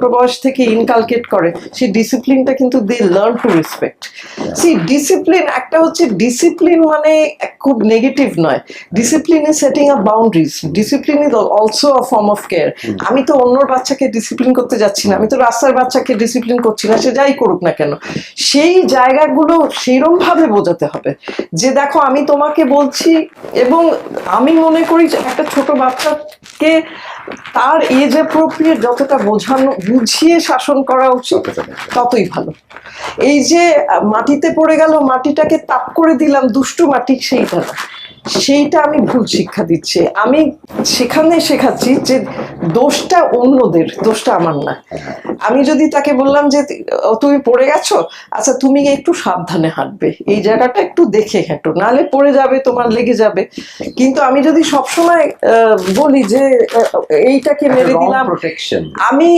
ছোট বয়স থেকে ইনকালকেট করে সেই ডিসিপ্লিনটা কিন্তু they learn to respect see discipline একটা হচ্ছে ডিসিপ্লিন মানে খুব নেগেটিভ নয়। Discipline is setting up boundaries discipline is also a form of care আমি তো অন্যর বাচ্চাকে ডিসিপ্লিন করতে যাচ্ছি না আমি তো রাস্তার বাচ্চাকে ডিসিপ্লিন করছি না সে যাই করুক না কেন। সেই জায়গাগুলো সেরম ভাবে বোঝাতে হবে যে দেখো আমি তোমাকে বলছি এবং আমি মনে করি যে একটা ছোট বাচ্চাকে তার এজ অ্যাপ্রোপ্রিয়েট যতটা বোঝানো বুঝিয়ে শাসন করা উচিত ততই ভালো। এই যে মাটিতে পড়ে গেল মাটিটাকে তাপ করে দিলাম দুষ্টু মাটি সেইটা না। সেইটা আমি ভুল শিক্ষা দিচ্ছি। আমি সেখানে শেখাচ্ছি যে দোষটা অন্যদের দোষটা আমার না। আমি যদি তাকে বললাম যে তুমি পড়ে গেছো? আচ্ছা তুমি একটু সাবধানে হাঁটবে। এই জায়গাটা একটু দেখে হাঁটো। নালে পড়ে যাবে তোমার লেগে যাবে। কিন্তু আমি যদি সবসময় আহ, বলি যে এইটাকে মেরে দিলাম প্রোটেকশন আমি